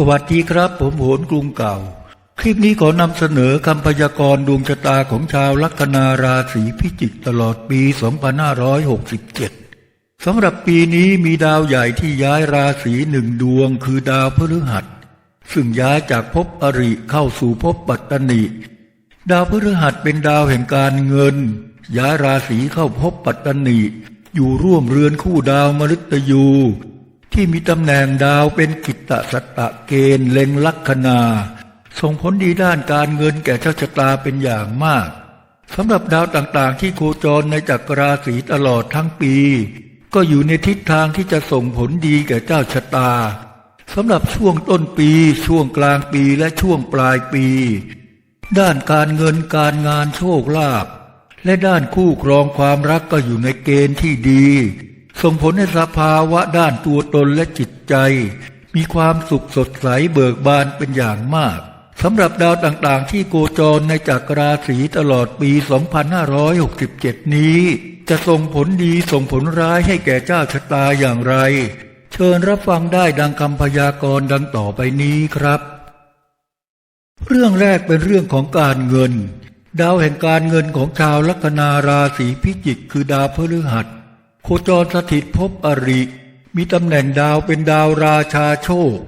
สวัสดีครับผมโหนกรุงเก่า คลิปนี้ขอนำเสนอคำพยากรณ์ดวงชะตาของชาวลัคนาราศีพิจิกตลอดปี 2567 สำหรับปีนี้มีดาวใหญ่ที่ย้ายราศีหนึ่งดวงคือดาวพฤหัส ซึ่งย้ายจากภพอริเข้าสู่ภพปัตตนิดาวพฤหัสเป็นดาวแห่งการเงิน ย้ายราศีเข้าภพปัตตนิอยู่ร่วมเรือนคู่ดาวมฤตยู ที่มีตำแหน่งดาวเป็นกิตตสัตตะเกณฑ์เล็งลัคนาส่งผลดีด้านการเงินแก่เจ้าชะตาเป็นอย่างมากสำหรับดาวต่างๆ ที่โคจรในจักรราศีตลอดทั้งปี ก็อยู่ในทิศทางที่จะส่งผลดีแก่เจ้าชะตาสำหรับช่วงต้นปี ช่วงกลางปีและช่วงปลายปี ด้านการเงินการงานโชคลาภและด้านคู่ครองความรักก็อยู่ในเกณฑ์ที่ดี ส่งผลให้สภาวะด้านตัวตนและจิตใจ มีความสุขสดใสเบิกบานเป็นอย่างมากสำหรับดาวต่างๆ ที่โกจรในจักรราศีตลอดปี 2567 นี้ จะส่งผลดีส่งผลร้ายให้แก่เจ้าชะตาอย่างไร เชิญรับฟังได้ดังคำพยากรณ์ดังต่อไปนี้ครับ เรื่องแรกเป็นเรื่องของการเงิน ดาวแห่งการเงินของชาวลัคนาราศีพิจิกคือดาวพฤหัส โคจรสถิตภพอริ มีตำแหน่งดาวเป็นดาวราชาโชค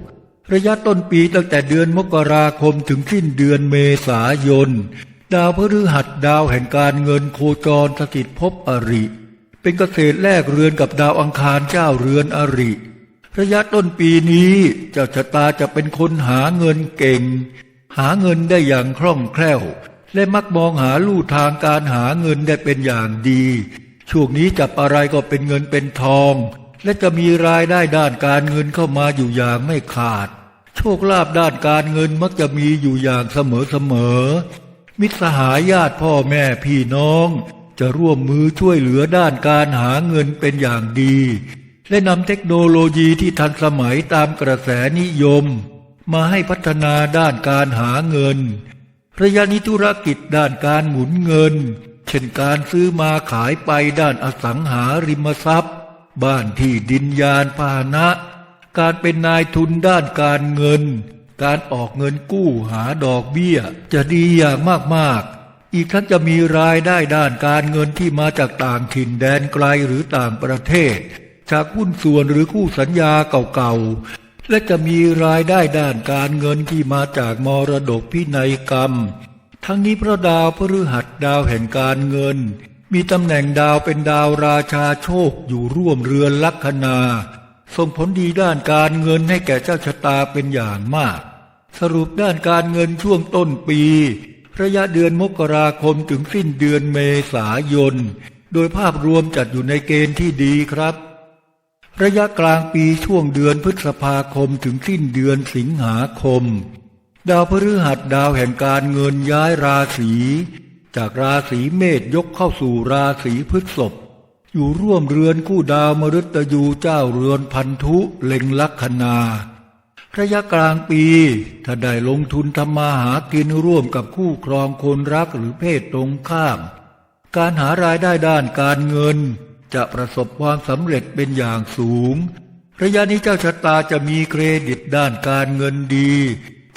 ระยะต้นปีตั้งแต่เดือนมกราคมถึงสิ้นเดือนเมษายน ดาวพฤหัสดาวแห่งการเงินโคจรสถิตภพอริ เป็นเกษตรแลกเรือนกับดาวอังคารเจ้าเรือนอริ ระยะต้นปีนี้เจ้าชะตาจะเป็นคนหาเงินเก่ง หาเงินได้อย่างคล่องแคล่ว และมักมองหาลู่ทางการหาเงินได้เป็นอย่างดี ช่วงนี้จับอะไรก็เป็นเงินเป็นทอง และจะมีรายได้ด้านการเงินเข้ามาอยู่อย่างไม่ขาด โชคลาภด้านการเงินมักจะมีอยู่อย่างเสมอเสมอ มิตรสหายญาติพ่อแม่พี่น้อง จะร่วมมือช่วยเหลือด้านการหาเงินเป็นอย่างดี และนำเทคโนโลยีที่ทันสมัยตามกระแสนิยม มาให้พัฒนาด้านการหาเงินระยะนี้ธุรกิจด้านการหมุนเงิน เช่นการซื้อมาขายไปด้านอสังหาริมทรัพย์ บ้านที่ดินยานพาหนะ การเป็นนายทุนด้านการเงิน การออกเงินกู้หาดอกเบี้ย จะดีอย่างมากๆ อีกทั้งจะมีรายได้ด้านการเงินที่มาจากต่างถิ่นแดนไกลหรือต่างประเทศ จากหุ้นส่วนหรือคู่สัญญาเก่าๆและจะมีรายได้ด้านการเงินที่มาจากมรดกพินัยกรรม ทั้งนี้พระดาวพฤหัสดาวแห่งการเงิน มีตำแหน่งดาวเป็นดาวราชาโชคอยู่ร่วมเรือนลัคนาส่งผลดีด้านการเงินให้แก่เจ้าชะตาเป็นอย่างมาก สรุปด้านการเงินช่วงต้นปี ระยะเดือนมกราคมถึงสิ้นเดือนเมษายน โดยภาพรวมจัดอยู่ในเกณฑ์ที่ดีครับ ระยะกลางปีช่วงเดือนพฤษภาคมถึงสิ้นเดือนสิงหาคม ดาวพฤหัสดาวแห่งการเงินย้ายราศีจากราศีเมษยกเข้าสู่ราศีพฤษภอยู่ร่วมเรือนคู่ดาวมฤตยูเจ้าเรือนพันธุเล็งลัคนา ระยะกลางปี ถ้าได้ลงทุนทำมาหากินร่วมกับคู่ครองคนรักหรือเพศตรงข้าม การหารายได้ด้านการเงิน จะประสบความสำเร็จเป็นอย่างสูง ระยะนี้เจ้าชะตาจะมีเครดิตด้านการเงินดี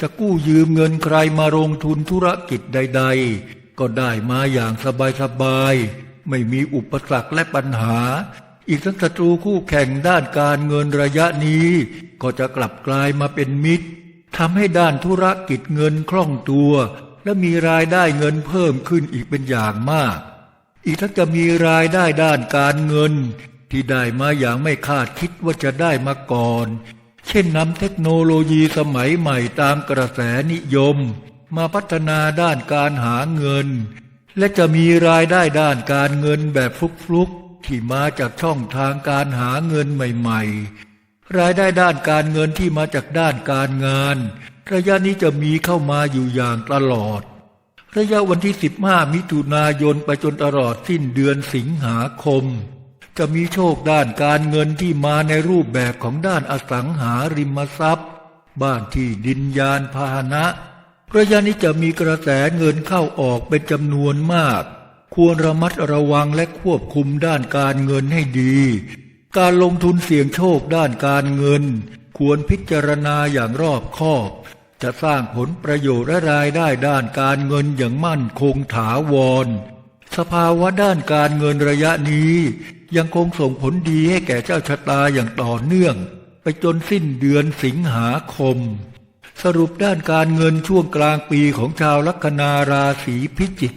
จะกู้ยืมเงินใครมาลงทุนธุรกิจใด ๆ ก็ได้มาอย่างสบายๆ ไม่มีอุปสรรคและปัญหา อีกทั้งศัตรูคู่แข่งด้านการเงินระยะนี้ ก็จะกลับกลายมาเป็นมิตรทำให้ด้านธุรกิจเงินคล่องตัว และมีรายได้เงินเพิ่มขึ้นอีกเป็นอย่างมาก อีกทั้งจะมีรายได้ด้านการเงิน ที่ได้มาอย่างไม่คาดคิดว่าจะได้มาก่อน เช่นนำเทคโนโลยีสมัยใหม่ตามกระแสนิยม มาพัฒนาด้านการหาเงิน และจะมีรายได้ด้านการเงินแบบฟลุกๆที่มาจากช่องทางการหาเงินใหม่ๆ รายได้ด้านการเงินที่มาจากด้านการงาน ระยะนี้จะมีเข้ามาอยู่อย่างตลอด ระยะวันที่ 15 มิถุนายนไปจนตลอดสิ้นเดือนสิงหาคม จะมีโชคด้านการเงินที่มาในรูปแบบของด้านอสังหาริมทรัพย์ บ้านที่ดินยานพาหนะระยะนี้จะมีกระแสเงินเข้าออกเป็นจำนวนมาก ควรระมัดระวังและควบคุมด้านการเงินให้ดี การลงทุนเสี่ยงโชคด้านการเงิน ควรพิจารณาอย่างรอบคอบ จะสร้างผลประโยชน์และรายได้ด้านการเงินอย่างมั่นคงถาวร สภาวะด้านการเงินระยะนี้ ยังคงส่งผลดีให้แก่เจ้าชะตาอย่างต่อเนื่อง ไปจนสิ้นเดือนสิงหาคม สรุปด้านการเงินช่วงกลางปีของชาวลัคนาราศีพิจิก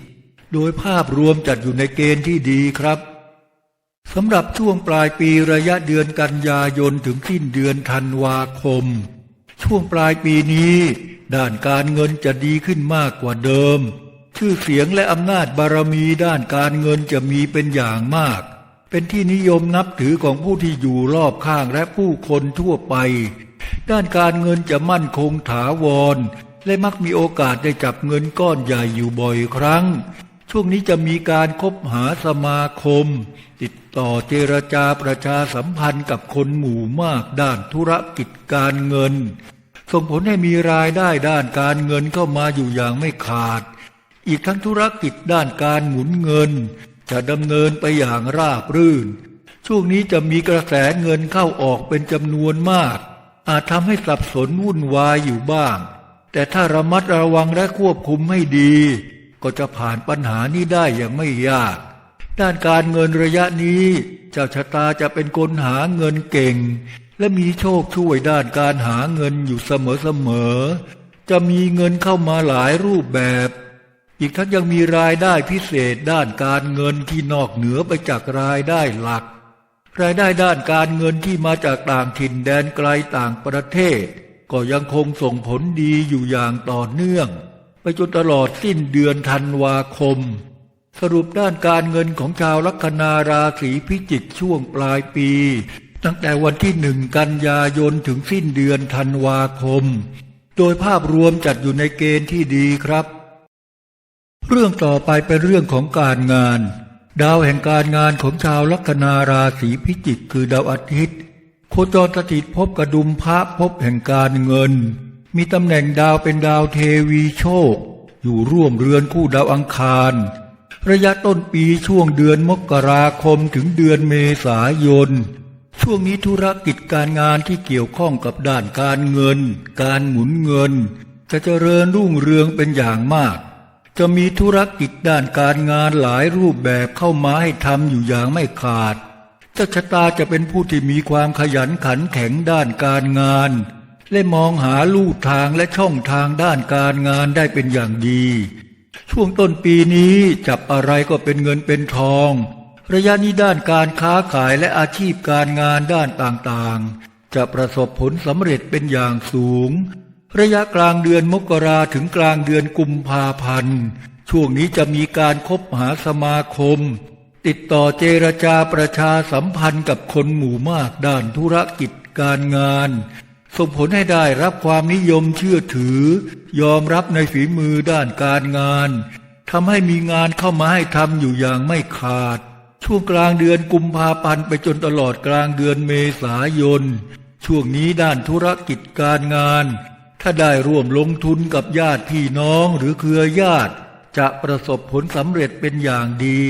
โดยภาพรวมจัดอยู่ในเกณฑ์ที่ดีครับสำหรับช่วงปลายปีระยะเดือนกันยายนถึงสิ้นเดือนธันวาคม ช่วงปลายปีนี้ ด้านการเงินจะดีขึ้นมากกว่าเดิม ชื่อเสียงและอำนาจบารมีด้านการเงินจะมีเป็นอย่างมาก เป็นที่นิยมนับถือของผู้ที่อยู่รอบข้างและผู้คนทั่วไป ด้านการเงินจะมั่นคงถาวร และมักมีโอกาสได้จับเงินก้อนใหญ่อยู่บ่อยครั้ง ช่วงนี้จะมีการคบหาสมาคม ติดต่อเจรจาประชาสัมพันธ์กับคนหมู่มากด้านธุรกิจการเงิน ส่งผลให้มีรายได้ด้านการเงินเข้ามาอยู่อย่างไม่ขาด อีกทั้งธุรกิจด้านการหมุนเงิน จะดำเนินไปอย่างราบรื่น ช่วงนี้จะมีกระแสเงินเข้าออกเป็นจำนวนมาก อาจทำให้สับสนวุ่นวายอยู่บ้าง แต่ถ้าระมัดระวังและควบคุมให้ดี ก็จะผ่านปัญหานี้ได้อย่างไม่ยาก ด้านการเงินระยะนี้ เจ้าชะตาจะเป็นคนหาเงินเก่ง และมีโชคช่วยด้านการหาเงินอยู่เสมอๆจะมีเงินเข้ามาหลายรูปแบบ อีกทั้งยังมีรายได้พิเศษด้านการเงินที่นอกเหนือไปจากรายได้หลัก รายได้ด้านการเงินที่มาจากต่างถิ่นแดนไกลต่างประเทศ ก็ยังคงส่งผลดีอยู่อย่างต่อเนื่อง ไปจนตลอดสิ้นเดือนธันวาคม สรุปด้านการเงินของชาวลัคนาราศีพิจิกช่วงปลายปี ตั้งแต่วันที่หนึ่งกันยายนถึงสิ้นเดือนธันวาคม โดยภาพรวมจัดอยู่ในเกณฑ์ที่ดีครับ เรื่องต่อไปเป็นเรื่องของการงาน ดาวแห่งการงานของชาวลัคนาราศีพิจิกคือดาวอาทิตย์โคจรสถิตภพกระดุมพระภพแห่งการเงิน มีตำแหน่งดาวเป็นดาวเทวีโชค อยู่ร่วมเรือนคู่ดาวอังคาร ระยะต้นปีช่วงเดือนมกราคมถึงเดือนเมษายน ช่วงนี้ธุรกิจการงานที่เกี่ยวข้องกับด้านการเงิน การหมุนเงิน จะเจริญรุ่งเรืองเป็นอย่างมาก จะมีธุรกิจด้านการงานหลายรูปแบบเข้ามาให้ทำอยู่อย่างไม่ขาดเจ้าชะตาจะเป็นผู้ที่มีความขยันขันแข็งด้านการงาน และมองหาลู่ทางและช่องทางด้านการงานได้เป็นอย่างดี ช่วงต้นปีนี้จับอะไรก็เป็นเงินเป็นทอง ระยะนี้ด้านการค้าขายและอาชีพการงานด้านต่างๆ จะประสบผลสำเร็จเป็นอย่างสูง ระยะกลางเดือนมกราถึงกลางเดือนกุมภาพันธ์ ช่วงนี้จะมีการคบหาสมาคม ติดต่อเจรจาประชาสัมพันธ์กับคนหมู่มากด้านธุรกิจการงานส่งผลให้ได้รับความนิยมเชื่อถือ ยอมรับในฝีมือด้านการงานทำให้มีงานเข้ามาให้ทำอยู่อย่างไม่ขาด ช่วงกลางเดือนกุมภาพันธ์ไปจนตลอดกลางเดือนเมษายน ช่วงนี้ด้านธุรกิจการงาน ถ้าได้ร่วมลงทุนกับญาติพี่น้องหรือเครือญาติ จะประสบผลสำเร็จเป็นอย่างดี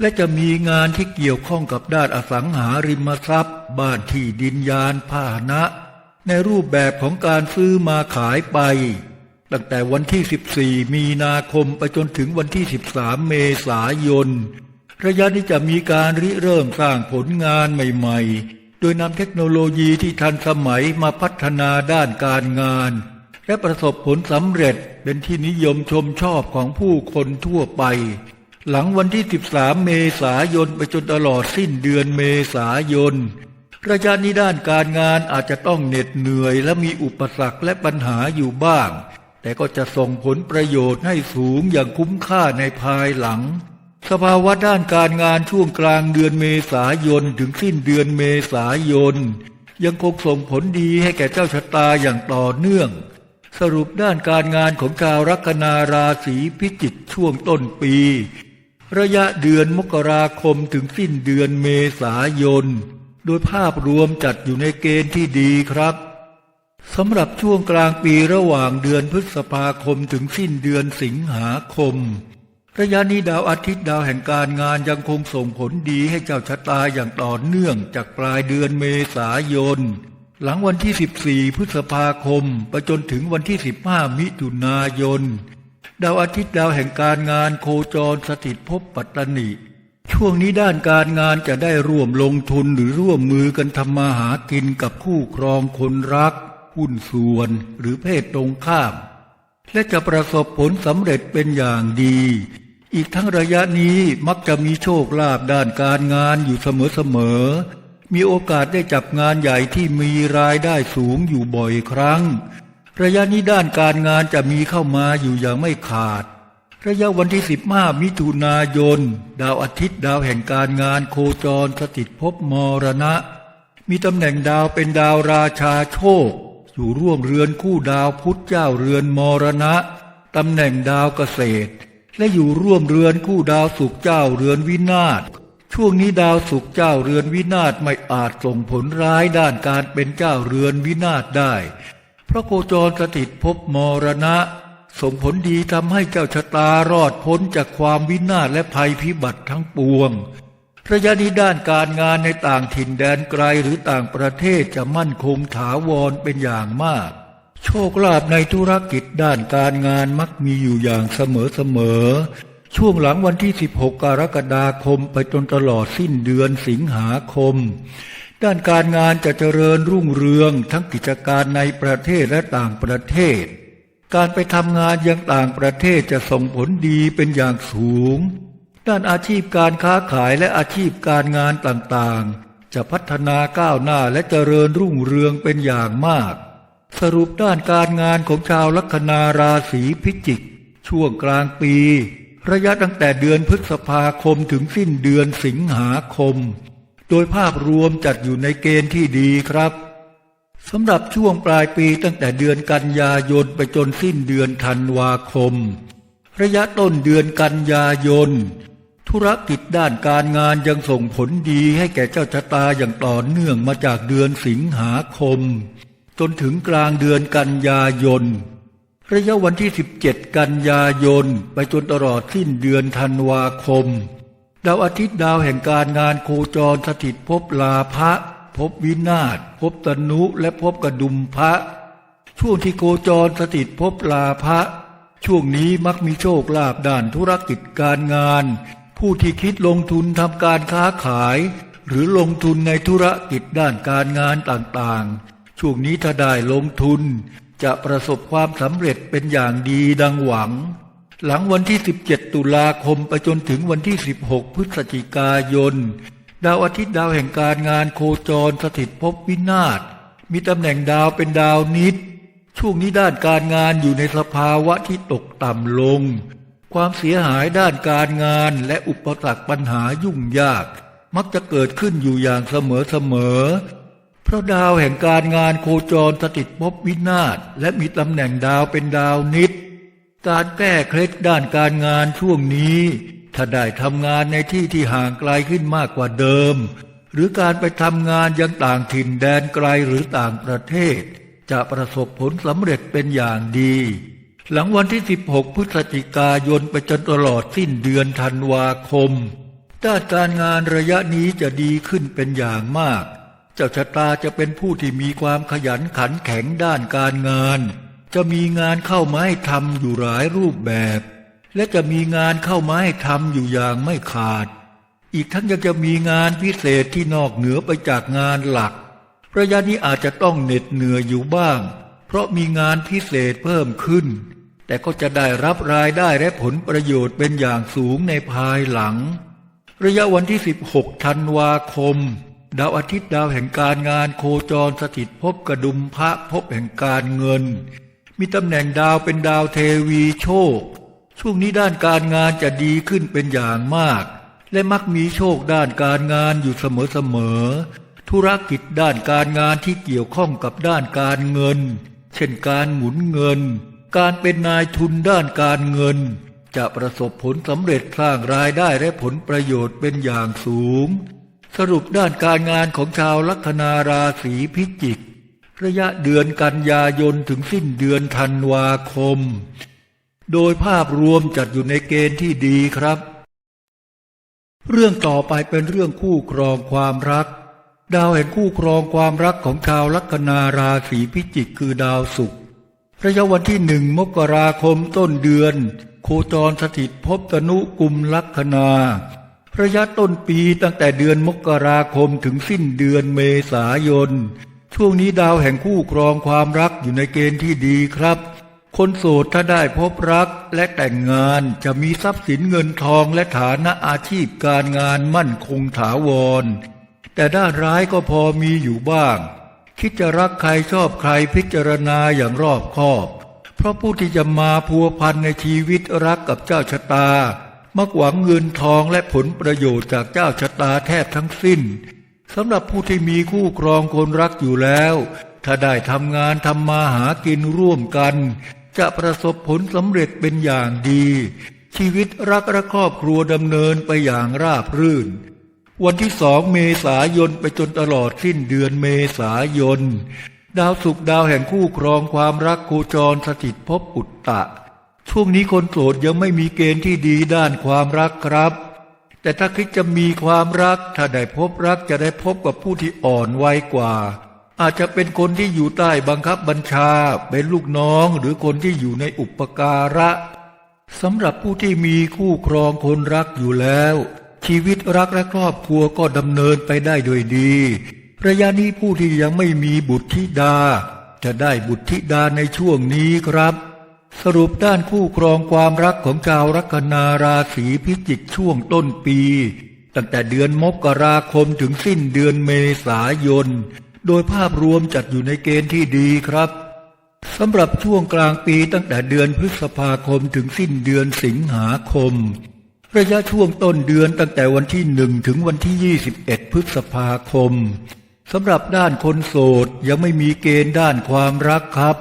และจะมีงานที่เกี่ยวข้องกับด้านอสังหาริมทรัพย์ บ้านที่ดินยานพาหนะ ในรูปแบบของการซื้อมาขายไป ตั้งแต่วันที่ 14 มีนาคมไปจนถึงวันที่ 13 เมษายน ระยะนี้จะมีการริเริ่มสร้างผลงานใหม่ ๆ โดยนำเทคโนโลยีที่ทันสมัยมาพัฒนาด้านการงาน และประสบผลสำเร็จเป็นที่นิยมชมชอบของผู้คนทั่วไป หลังวันที่ 13 เมษายนไปจนตลอดสิ้นเดือนเมษายนระยะนี้ด้านการงานอาจจะต้องเหน็ดเหนื่อยและมีอุปสรรคและปัญหาอยู่บ้าง แต่ก็จะส่งผลประโยชน์ให้สูงอย่างคุ้มค่าในภายหลัง สภาวะด้านการงานช่วงกลางเดือนเมษายนถึงสิ้นเดือนเมษายน ยังคงส่งผลดีให้แก่เจ้าชะตาอย่างต่อเนื่อง สรุปด้านการงานของชาวลัคนาราศีพิจิกช่วงต้นปี ระยะเดือนมกราคมถึงสิ้นเดือนเมษายน โดยภาพรวมจัดอยู่ในเกณฑ์ที่ดีครับสำหรับช่วงกลางปีระหว่างเดือนพฤษภาคมถึงสิ้นเดือนสิงหาคม ระยะนี้ดาวอาทิตย์ดาวแห่งการงานยังคงส่งผลดีให้เจ้าชะตาอย่างต่อเนื่องจากปลายเดือนเมษายน หลังวันที่ 14 พฤษภาคมไปจนถึงวันที่ 15 มิถุนายน ดาวอาทิตย์ดาวแห่งการงานโคจรสถิตภพปัตตนิ ช่วงนี้ด้านการงานจะได้ร่วมลงทุนหรือร่วมมือกันทำมาหากินกับคู่ครองคนรักหุ้นส่วนหรือเพศตรงข้าม และจะประสบผลสำเร็จเป็นอย่างดี อีกทั้งระยะนี้มักจะมีโชคลาภด้านการงานอยู่เสมอๆ มีโอกาสได้จับงานใหญ่ที่มีรายได้สูงอยู่บ่อยครั้ง ระยะนี้ด้านการงานจะมีเข้ามาอยู่อย่างไม่ขาด ระยะวันที่ 15 มิถุนายน ดาวอาทิตย์ดาวแห่งการงานโคจรสถิตภพมรณะ มีตำแหน่งดาวเป็นดาวราชาโชค อยู่ร่วมเรือนคู่ดาวพุธเจ้าเรือนมรณะตำแหน่งดาวเกษตร และอยู่ร่วมเรือนคู่ดาวสุขเจ้าเรือนวินาศช่วงนี้ดาวสุขเจ้าเรือนวินาศไม่อาจส่งผลร้ายด้านการเป็นเจ้าเรือนวินาศได้ เพราะโคจรสถิตภพมรณะ ส่งผลดีทำให้เจ้าชะตารอดพ้นจากความวินาศและภัยพิบัติทั้งปวง ระยะนี้ด้านการงานในต่างถิ่นแดนไกลหรือต่างประเทศจะมั่นคงถาวรเป็นอย่างมาก โชคลาภในธุรกิจด้านการงานมักมีอยู่อย่างเสมอๆช่วงหลังวันที่ 16 กรกฎาคมไปจนตลอดสิ้นเดือนสิงหาคม ด้านการงานจะเจริญรุ่งเรืองทั้งกิจการในประเทศและต่างประเทศ การไปทำงานยังต่างประเทศจะส่งผลดีเป็นอย่างสูง ด้านอาชีพการค้าขายและอาชีพการงานต่างๆ จะพัฒนาก้าวหน้าและเจริญรุ่งเรืองเป็นอย่างมาก สรุปด้านการงานของชาวลัคนาราศีพิจิก ช่วงกลางปี ระยะตั้งแต่เดือนพฤษภาคมถึงสิ้นเดือนสิงหาคม โดยภาพรวมจัดอยู่ในเกณฑ์ที่ดีครับสำหรับช่วงปลายปีตั้งแต่เดือนกันยายนไปจนสิ้นเดือนธันวาคม ระยะต้นเดือนกันยายน ธุรกิจด้านการงานยังส่งผลดีให้แก่เจ้าชะตาอย่างต่อเนื่องมาจากเดือนสิงหาคม จนถึงกลางเดือนกันยายน ระยะวันที่ 17 กันยายน ไปจนตลอดสิ้นเดือนธันวาคม ดาวอาทิตย์ดาวแห่งการงานโคจรสถิตภพลาภะภพวินาศภพตนุและภพกระดุมพระช่วงที่โคจรสถิตภพลาภะช่วงนี้มักมีโชคลาภด้านธุรกิจการงาน ผู้ที่คิดลงทุนทำการค้าขาย หรือลงทุนในธุรกิจด้านการงานต่างๆ ช่วงนี้ถ้าได้ลงทุน จะประสบความสำเร็จเป็นอย่างดีดังหวัง หลังวันที่ 17 ตุลาคมไปจนถึงวันที่ 16 พฤศจิกายน ดาวอาทิตย์ดาวแห่งการงานโคจรสถิตภพวินาศมีตำแหน่งดาวเป็นดาวนิด ช่วงนี้ด้านการงานอยู่ในสภาวะที่ตกต่ำลง ความเสียหายด้านการงานและอุปสรรคปัญหายุ่งยาก มักจะเกิดขึ้นอยู่อย่างเสมอๆเพราะดาวแห่งการงานโคจรสถิตภพวินาศและมีตำแหน่งดาวเป็นดาวนิด การแก้เคล็ดด้านการงานช่วงนี้ ถ้าได้ทำงานในที่ที่ห่างไกลขึ้นมากกว่าเดิม หรือการไปทำงานยังต่างถิ่นแดนไกลหรือต่างประเทศ จะประสบผลสำเร็จเป็นอย่างดี หลังวันที่ 16 พฤศจิกายนไปจนตลอดสิ้นเดือนธันวาคม ด้านการงานระยะนี้จะดีขึ้นเป็นอย่างมาก เจ้าชะตาจะเป็นผู้ที่มีความขยันขันแข็งด้านการงาน จะมีงานเข้ามาให้ทำอยู่หลายรูปแบบ และจะมีงานเข้ามาให้ทำอยู่อย่างไม่ขาด อีกทั้งยังจะมีงานพิเศษที่นอกเหนือไปจากงานหลัก ระยะนี้อาจจะต้องเหน็ดเหนื่อยอยู่บ้าง เพราะมีงานพิเศษเพิ่มขึ้น แต่ก็จะได้รับรายได้และผลประโยชน์เป็นอย่างสูงในภายหลัง ระยะวันที่ 16 ธันวาคม ดาวอาทิตย์ดาวแห่งการงานโคจรสถิตภพกระดุมพระภพแห่งการเงิน มีตำแหน่งดาวเป็นดาวเทวีโชค ช่วงนี้ด้านการงานจะดีขึ้นเป็นอย่างมาก และมักมีโชคด้านการงานอยู่เสมอๆธุรกิจด้านการงานที่เกี่ยวข้องกับด้านการเงิน เช่นการหมุนเงิน การเป็นนายทุนด้านการเงิน จะประสบผลสำเร็จสร้างรายได้และผลประโยชน์เป็นอย่างสูง สรุปด้านการงานของชาวลัคนาราศีพิจิก ระยะเดือนกันยายนถึงสิ้นเดือนธันวาคม โดยภาพรวมจัดอยู่ในเกณฑ์ที่ดีครับ เรื่องต่อไปเป็นเรื่องคู่ครองความรัก ดาวแห่งคู่ครองความรักของชาวลัคนาราศีพิจิกคือดาวศุกร์ระยะวันที่หนึ่งมกราคมต้นเดือน โคจรสถิตภพตนุกุมลัคนา ระยะต้นปีตั้งแต่เดือนมกราคมถึงสิ้นเดือนเมษายน ช่วงนี้ดาวแห่งคู่ครองความรักอยู่ในเกณฑ์ที่ดีครับ คนโสดถ้าได้พบรักและแต่งงานจะมีทรัพย์สินเงินทองและฐานะอาชีพการงานมั่นคงถาวร แต่ด้านร้ายก็พอมีอยู่บ้าง คิดจะรักใครชอบใครพิจารณาอย่างรอบคอบ เพราะผู้ที่จะมาพัวพันในชีวิตรักกับเจ้าชะตา มักหวังเงินทองและผลประโยชน์จากเจ้าชะตาแทบทั้งสิ้นสำหรับผู้ที่มีคู่ครองคนรักอยู่แล้ว ถ้าได้ทำงานทำมาหากินร่วมกัน จะประสบผลสำเร็จเป็นอย่างดี ชีวิตรักและครอบครัวดำเนินไปอย่างราบรื่น วันที่สองเมษายนไปจนตลอดสิ้นเดือนเมษายน ดาวศุกดาวแห่งคู่ครองความรักโคจรสถิตภพอุตตะ ช่วงนี้คนโสดยังไม่มีเกณฑ์ที่ดีด้านความรักครับ แต่ถ้าคิดจะมีความรัก ถ้าได้พบรักจะได้พบกับผู้ที่อ่อนวัยกว่า อาจจะเป็นคนที่อยู่ใต้บังคับบัญชา เป็นลูกน้องหรือคนที่อยู่ในอุปการะสำหรับผู้ที่มีคู่ครองคนรักอยู่แล้ว ชีวิตรักและครอบครัวก็ดำเนินไปได้โดยดี ระยะนี้ผู้ที่ยังไม่มีบุตรธิดา จะได้บุตรธิดาในช่วงนี้ครับ สรุปด้านคู่ครองความรักของชาวลัคนาราศีพิจิกช่วงต้นปี ตั้งแต่เดือนมกราคมถึงสิ้นเดือนเมษายน โดยภาพรวมจัดอยู่ในเกณฑ์ที่ดีครับสำหรับช่วงกลางปีตั้งแต่เดือนพฤษภาคมถึงสิ้นเดือนสิงหาคม ระยะช่วงต้นเดือนตั้งแต่วันที่หนึ่งถึงวันที่ 21 พฤษภาคมสำหรับด้านคนโสดยังไม่มีเกณฑ์ด้านความรักครับ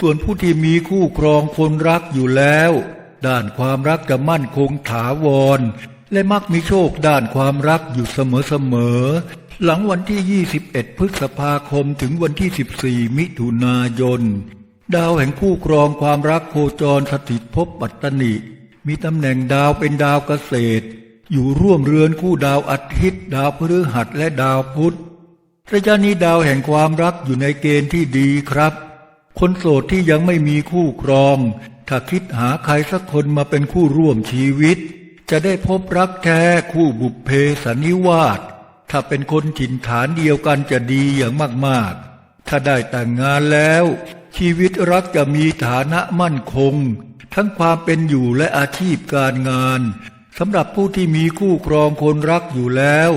ส่วนผู้ที่มีคู่ครองคนรักอยู่แล้ว ด้านความรักจะมั่นคงถาวร และมักมีโชคด้านความรักอยู่เสมอๆหลังวันที่ 21 พฤษภาคมถึงวันที่ 14 มิถุนายน ดาวแห่งคู่ครองความรักโคจรสถิตภพปัตตนิ มีตำแหน่งดาวเป็นดาวเกษตร อยู่ร่วมเรือนคู่ดาวอาทิตย์ ดาวพฤหัสและดาวพุธระยะนี้ดาวแห่งความรักอยู่ในเกณฑ์ที่ดีครับ คนโสดที่ยังไม่มีคู่ครอง ถ้าคิดหาใครสักคนมาเป็นคู่ร่วมชีวิต จะได้พบรักแท้คู่บุพเพสันนิวาสถ้าเป็นคนถิ่นฐานเดียวกันจะดีอย่างมากๆ ถ้าได้แต่งงานแล้ว ชีวิตรักจะมีฐานะมั่นคง ทั้งความเป็นอยู่และอาชีพการงานสำหรับผู้ที่มีคู่ครองคนรักอยู่แล้ว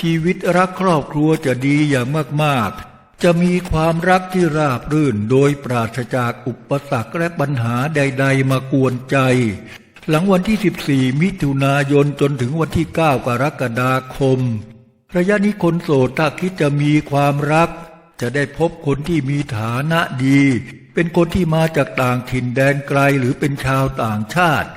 ชีวิตรักครอบครัวจะดีอย่างมากๆ จะมีความรักที่ราบรื่นโดยปราศจากอุปสรรคและปัญหาใด ๆ มากวนใจ หลังวันที่ 14 มิถุนายนจนถึงวันที่ 9 กรกฎาคม ระยะนี้คนโสดถ้าคิดจะมีความรัก จะได้พบคนที่มีฐานะดี เป็นคนที่มาจากต่างถิ่นแดนไกลหรือเป็นชาวต่างชาติ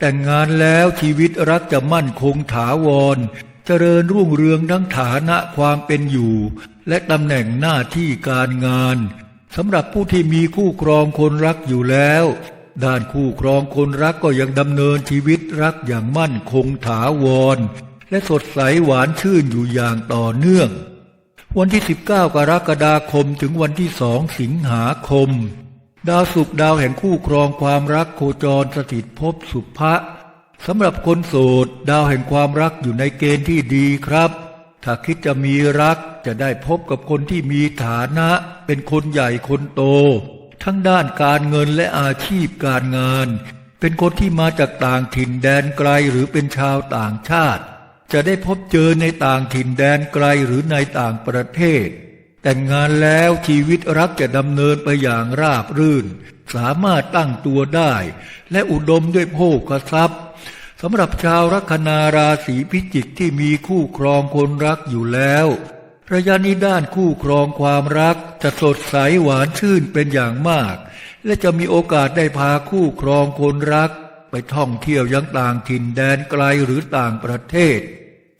แต่งงานแล้วชีวิตรักจะมั่นคงถาวร เจริญรุ่งเรืองทั้งฐานะความเป็นอยู่ และตำแหน่งหน้าที่การงานสำหรับผู้ที่มีคู่ครองคนรักอยู่แล้ว ด้านคู่ครองคนรักก็ยังดำเนินชีวิตรักอย่างมั่นคงถาวร และสดใสหวานชื่นอยู่อย่างต่อเนื่อง วันที่ 19 กรกฎาคมถึงวันที่สองสิงหาคม ดาวศุกดาวแห่งคู่ครองความรักโคจรสถิตภพสุภะสำหรับคนโสด ดาวแห่งความรักอยู่ในเกณฑ์ที่ดีครับ ถ้าคิดจะมีรัก จะได้พบกับคนที่มีฐานะ เป็นคนใหญ่คนโต ทั้งด้านการเงินและอาชีพการงาน เป็นคนที่มาจากต่างถิ่นแดนไกลหรือเป็นชาวต่างชาติ จะได้พบเจอในต่างถิ่นแดนไกลหรือในต่างประเทศ แต่งงานแล้วชีวิตรักจะดำเนินไปอย่างราบรื่น สามารถตั้งตัวได้ และอุดมด้วยโภคทรัพย์สำหรับชาวลัคนาราศีพิจิกที่มีคู่ครองคนรักอยู่แล้ว ระยะนี้ด้านคู่ครองความรักจะสดใสหวานชื่นเป็นอย่างมาก และจะมีโอกาสได้พาคู่ครองคนรัก ไปท่องเที่ยวยังต่างถิ่นแดนไกลหรือต่างประเทศ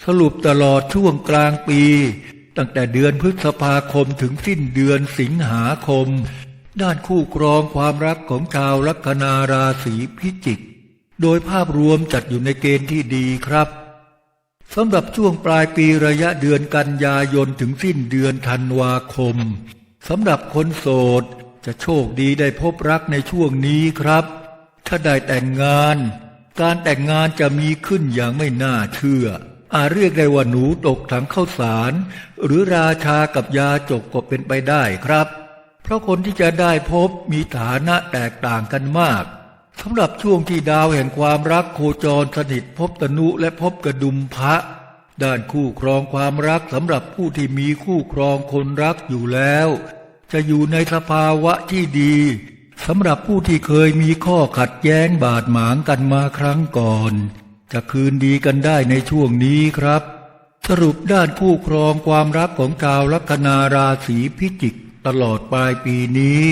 สรุปตลอดช่วงกลางปี ตั้งแต่เดือนพฤษภาคมถึงสิ้นเดือนสิงหาคม ด้านคู่ครองความรักของชาวลัคนาราศีพิจิก โดยภาพรวมจัดอยู่ในเกณฑ์ที่ดีครับ สำหรับช่วงปลายปีระยะเดือนกันยายนถึงสิ้นเดือนธันวาคมสำหรับคนโสดจะโชคดีได้พบรักในช่วงนี้ครับ ถ้าได้แต่งงาน การแต่งงานจะมีขึ้นอย่างไม่น่าเชื่อ อาจเรียกได้ว่าหนูตกถังข้าวสาร หรือราชากับยาจกก็เป็นไปได้ครับ เพราะคนที่จะได้พบมีฐานะแตกต่างกันมาก สำหรับช่วงที่ดาวแห่งความรักโคจรสนิทพบตนุและพบกระดุมพระด้านคู่ครองความรักสำหรับผู้ที่มีคู่ครองคนรักอยู่แล้ว จะอยู่ในสภาวะที่ดีสำหรับผู้ที่เคยมีข้อขัดแย้งบาดหมางกันมาครั้งก่อน จะคืนดีกันได้ในช่วงนี้ครับ สรุปด้านคู่ครองความรักของชาวลัคนาราศีพิจิก ตลอดปลายปีนี้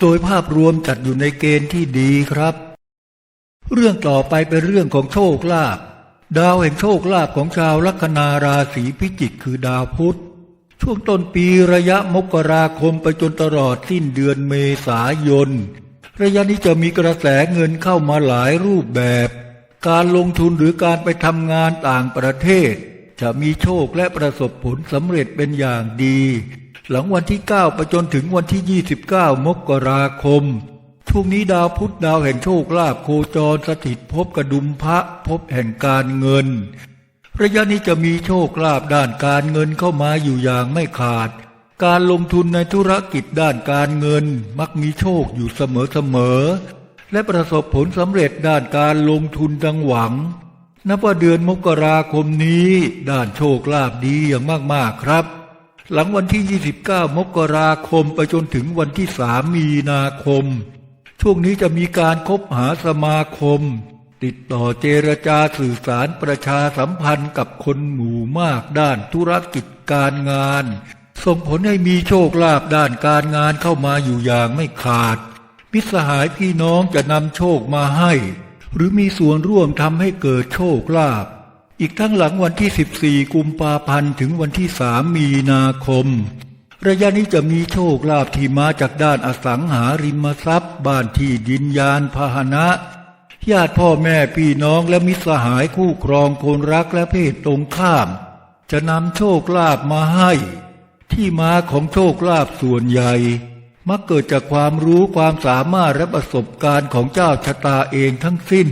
โดยภาพรวมจัดอยู่ในเกณฑ์ที่ดีครับ เรื่องต่อไปเป็นเรื่องของโชคลาภดาวแห่งโชคลาภของชาวลัคนาราศีพิจิกคือดาวพุธ ช่วงต้นปีระยะมกราคมไปจนตลอดสิ้นเดือนเมษายน ระยะนี้จะมีกระแสเงินเข้ามาหลายรูปแบบ การลงทุนหรือการไปทำงานต่างประเทศ จะมีโชคและประสบผลสำเร็จเป็นอย่างดี หลังวันที่ 9 ไปจนถึงวันที่ 29 มกราคม ช่วงนี้ดาวพุธดาวแห่งโชคลาภโคจรสถิตพบกระดุมพระพบแห่งการเงิน ระยะนี้จะมีโชคลาภด้านการเงินเข้ามาอยู่อย่างไม่ขาด การลงทุนในธุรกิจด้านการเงินมักมีโชคอยู่เสมอๆและประสบผลสำเร็จด้านการลงทุนดังหวัง นับว่าเดือนมกราคมนี้ด้านโชคลาภดีอย่างมากๆครับ หลังวันที่ 29 มกราคม ไปจนถึงวันที่ 3 มีนาคม ช่วงนี้จะมีการคบหาสมาคม ติดต่อเจรจาสื่อสารประชาสัมพันธ์กับคนหมู่มากด้านธุรกิจการงาน ส่งผลให้มีโชคลาภด้านการงานเข้ามาอยู่อย่างไม่ขาดมิตรสหายพี่น้องจะนำโชคมาให้ หรือมีส่วนร่วมทำให้เกิดโชคลาภ อีกทั้งหลังวันที่ 14 กุมภาพันธ์ถึงวันที่ 3 มีนาคม ระยะนี้จะมีโชคลาภที่มาจากด้านอสังหาริมทรัพย์ บ้านที่ดินยานพาหนะ ญาติพ่อแม่พี่น้องและมิตรสหายคู่ครองคนรักและเพศตรงข้าม จะนำโชคลาภมาให้ ที่มาของโชคลาภส่วนใหญ่ มักเกิดจากความรู้ความสามารถและประสบการณ์ของเจ้าชะตาเองทั้งสิ้น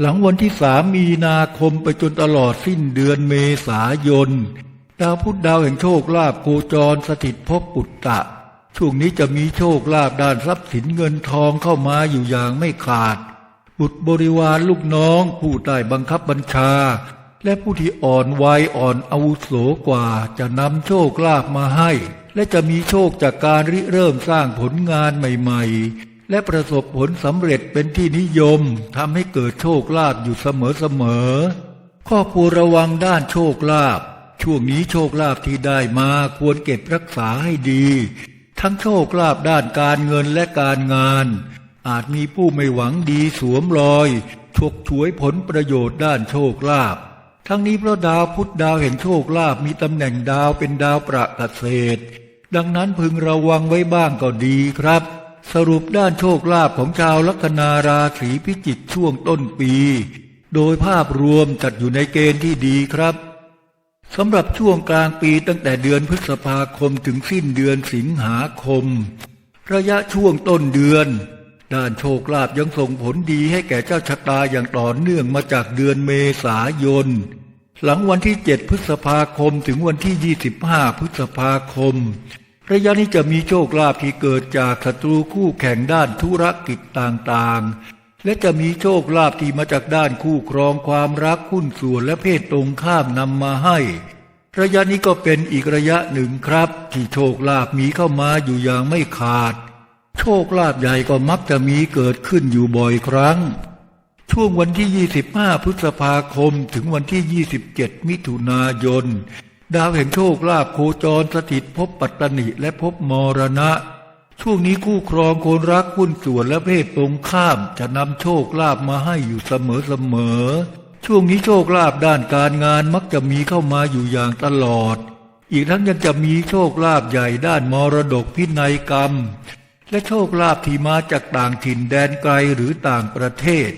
หลังวันที่สามมีนาคมไปจนตลอดสิ้นเดือนเมษายน ดาวพุธดาวแห่งโชคลาภโคจรสถิตภพปุตตะ ช่วงนี้จะมีโชคลาภด้านทรัพย์สินเงินทองเข้ามาอยู่อย่างไม่ขาด บุตรบริวารลูกน้อง ผู้ใต้บังคับบัญชา และผู้ที่อ่อนวัยอ่อนอาวุโสกว่าจะนำโชคลาภมาให้ และจะมีโชคจากการริเริ่มสร้างผลงานใหม่ ๆ และประสบผลสำเร็จเป็นที่นิยมทำให้เกิดโชคลาภอยู่เสมอๆข้อควรระวังด้านโชคลาภช่วงนี้โชคลาภที่ได้มาควรเก็บรักษาให้ดี ทั้งโชคลาภด้านการเงินและการงาน อาจมีผู้ไม่หวังดีสวมรอยฉกฉวยผลประโยชน์ด้านโชคลาภทั้งนี้เพราะดาวพุธดาวแห่งโชคลาภมีตำแหน่งดาวเป็นดาวประเกษตร ดังนั้นพึงระวังไว้บ้างก็ดีครับ สรุปด้านโชคลาภของชาวลัคนาราศีพิจิกช่วงต้นปี โดยภาพรวมจัดอยู่ในเกณฑ์ที่ดีครับสำหรับช่วงกลางปีตั้งแต่เดือนพฤษภาคมถึงสิ้นเดือนสิงหาคม ระยะช่วงต้นเดือน ด้านโชคลาภยังส่งผลดีให้แก่เจ้าชะตาอย่างต่อเนื่องมาจากเดือนเมษายน หลังวันที่ 7 พฤษภาคมถึงวันที่ 25 พฤษภาคม ระยะนี้จะมีโชคลาภที่เกิดจากศัตรูคู่แข่งด้านธุรกิจต่างๆ และจะมีโชคลาภที่มาจากด้านคู่ครองความรักหุ้นส่วนและเพศตรงข้ามนำมาให้ ระยะนี้ก็เป็นอีกระยะหนึ่งครับ ที่โชคลาภมีเข้ามาอยู่อย่างไม่ขาด โชคลาภใหญ่ก็มักจะมีเกิดขึ้นอยู่บ่อยครั้ง ช่วงวันที่ 25 พฤษภาคมถึงวันที่ 27 มิถุนายน ดาวแห่งโชคลาภโคจรสถิตพบปัตตนิและพบมรณะ ช่วงนี้คู่ครองคนรักหุ้นส่วนและเพศตรงข้ามจะนำโชคลาภมาให้อยู่เสมอๆช่วงนี้โชคลาภด้านการงานมักจะมีเข้ามาอยู่อย่างตลอด อีกทั้งยังจะมีโชคลาภใหญ่ด้านมรดกพินัยกรรม และโชคลาภที่มาจากต่างถิ่นแดนไกลหรือต่างประเทศ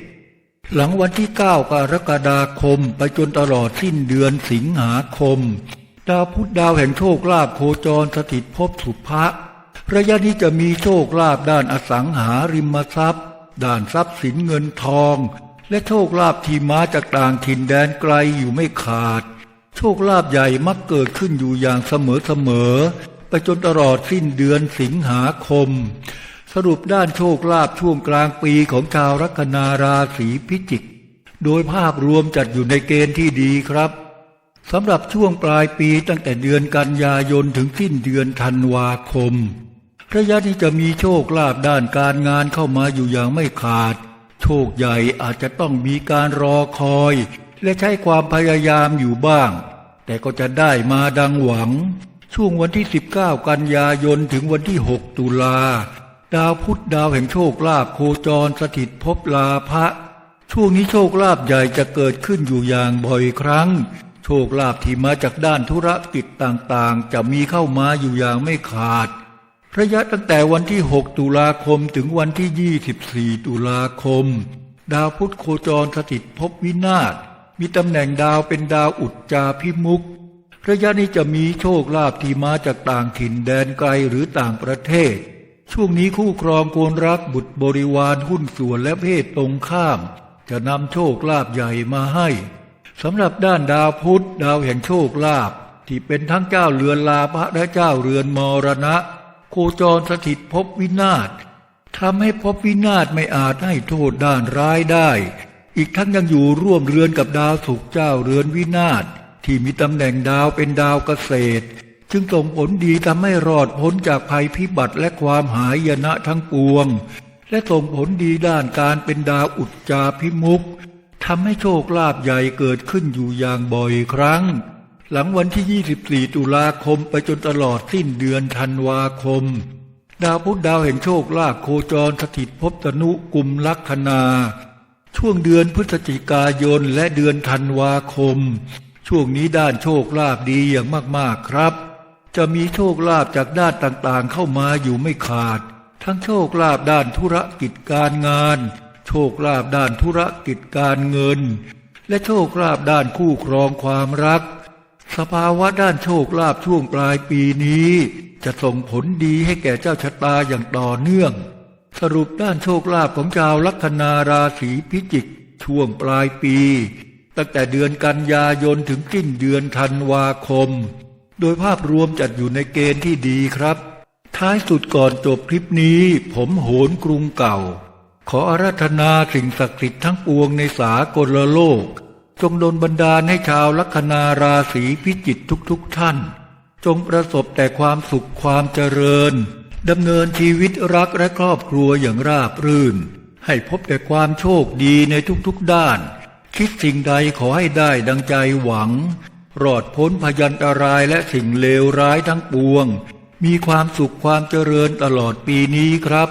หลังวันที่ 9 กรกฎาคม ไปจนตลอดสิ้นเดือนสิงหาคม ดาวพุธดาวแห่งโชคลาภโคจรสถิตภพสุภะระยะนี้จะมีโชคลาภด้านอสังหาริมทรัพย์ ด้านทรัพย์สินเงินทอง และโชคลาภที่มาจากต่างถิ่นแดนไกลอยู่ไม่ขาด โชคลาภใหญ่มักเกิดขึ้นอยู่อย่างเสมอเสมอไปจนตลอดสิ้นเดือนสิงหาคม สรุปด้านโชคลาภช่วงกลางปีของชาวลัคนาราศีพิจิก โดยภาพรวมจัดอยู่ในเกณฑ์ที่ดีครับ สำหรับช่วงปลายปีตั้งแต่เดือนกันยายนถึงสิ้นเดือนธันวาคมระยะที่จะมีโชคลาภด้านการงานเข้ามาอยู่อย่างไม่ขาด โชคใหญ่อาจจะต้องมีการรอคอย และใช้ความพยายามอยู่บ้าง แต่ก็จะได้มาดังหวัง ช่วงวันที่ 19 กันยายนถึงวันที่ 6 ตุลา ดาวพุธดาวแห่งโชคลาภโคจรสถิตภพลาภะช่วงนี้โชคลาภใหญ่จะเกิดขึ้นอยู่อย่างบ่อยครั้ง คลาภที่มาจากด้านธุรกิจต่างๆ จะมีเข้ามาอยู่อย่างไม่ขาด ระยะตั้งแต่วันที่ 6 ตุลาคมถึงวันที่ 24 ตุลาคม ดาวพุธโคจรสถิตภพวินาศมีตำแหน่งดาวเป็นดาวอุจจาพิมุกระยะนี้จะมีโชคลาภที่มาจากต่างถิ่นแดนไกลหรือต่างประเทศ ช่วงนี้คู่ครองโกนรักบุตรบริวารหุ้นส่วนและเพศตรงข้าม จะนำโชคลาภใหญ่มาให้ สำหรับด้านดาวพุธดาวแห่งโชคลาภที่เป็นทั้งเจ้าเรือนลาภะและเจ้าเรือนมรณะ โคจรสถิตภพวินาศทำให้ภพวินาศไม่อาจให้โทษด้านร้ายได้ อีกทั้งยังอยู่ร่วมเรือนกับดาวศุกเจ้าเรือนวินาศที่มีตำแหน่งดาวเป็นดาวเกษตร จึงส่งผลดีทำให้รอดพ้นจากภัยพิบัติและความหายนะทั้งปวง และส่งผลดีด้านการเป็นดาวอุจจาพิมุก ทำให้โชคลาภใหญ่เกิดขึ้นอยู่อย่างบ่อยครั้ง หลังวันที่ 24 ตุลาคมไปจนตลอดสิ้นเดือนธันวาคม ดาวพุธดาวแห่งโชคลาภโคจรสถิตภพตนุกุมลัคนา ช่วงเดือนพฤศจิกายนและเดือนธันวาคม ช่วงนี้ด้านโชคลาภดีอย่างมากๆครับ จะมีโชคลาภจากด้านต่างๆเข้ามาอยู่ไม่ขาด ทั้งโชคลาภด้านธุรกิจการงาน โชคลาภด้านธุรกิจการเงิน และโชคลาภด้านคู่ครองความรัก สภาวะด้านโชคลาภช่วงปลายปีนี้ จะส่งผลดีให้แก่เจ้าชะตาอย่างต่อเนื่อง สรุปด้านโชคลาภของชาวลัคนาราศีพิจิก ช่วงปลายปี ตั้งแต่เดือนกันยายนถึงสิ้นเดือนธันวาคม โดยภาพรวมจัดอยู่ในเกณฑ์ที่ดีครับ ท้ายสุดก่อนจบคลิปนี้ ผมโหนกรุงเก่า ขออาราธนาสิ่งศักดิ์สิทธิ์ทั้งปวงในสากลโลก จงดลบันดาลให้ชาวลัคนาราศีพิจิตทุกๆทท่าน จงประสบแต่ความสุขความเจริญดำเนินชีวิตรักและครอบครัวอย่างราบรื่น ให้พบแต่ความโชคดีในทุกๆด้าน คิดสิ่งใดขอให้ได้ดังใจหวัง รอดพ้นพยันตรายและสิ่งเลวร้ายทั้งปวง มีความสุขความเจริญตลอดปีนี้ครับ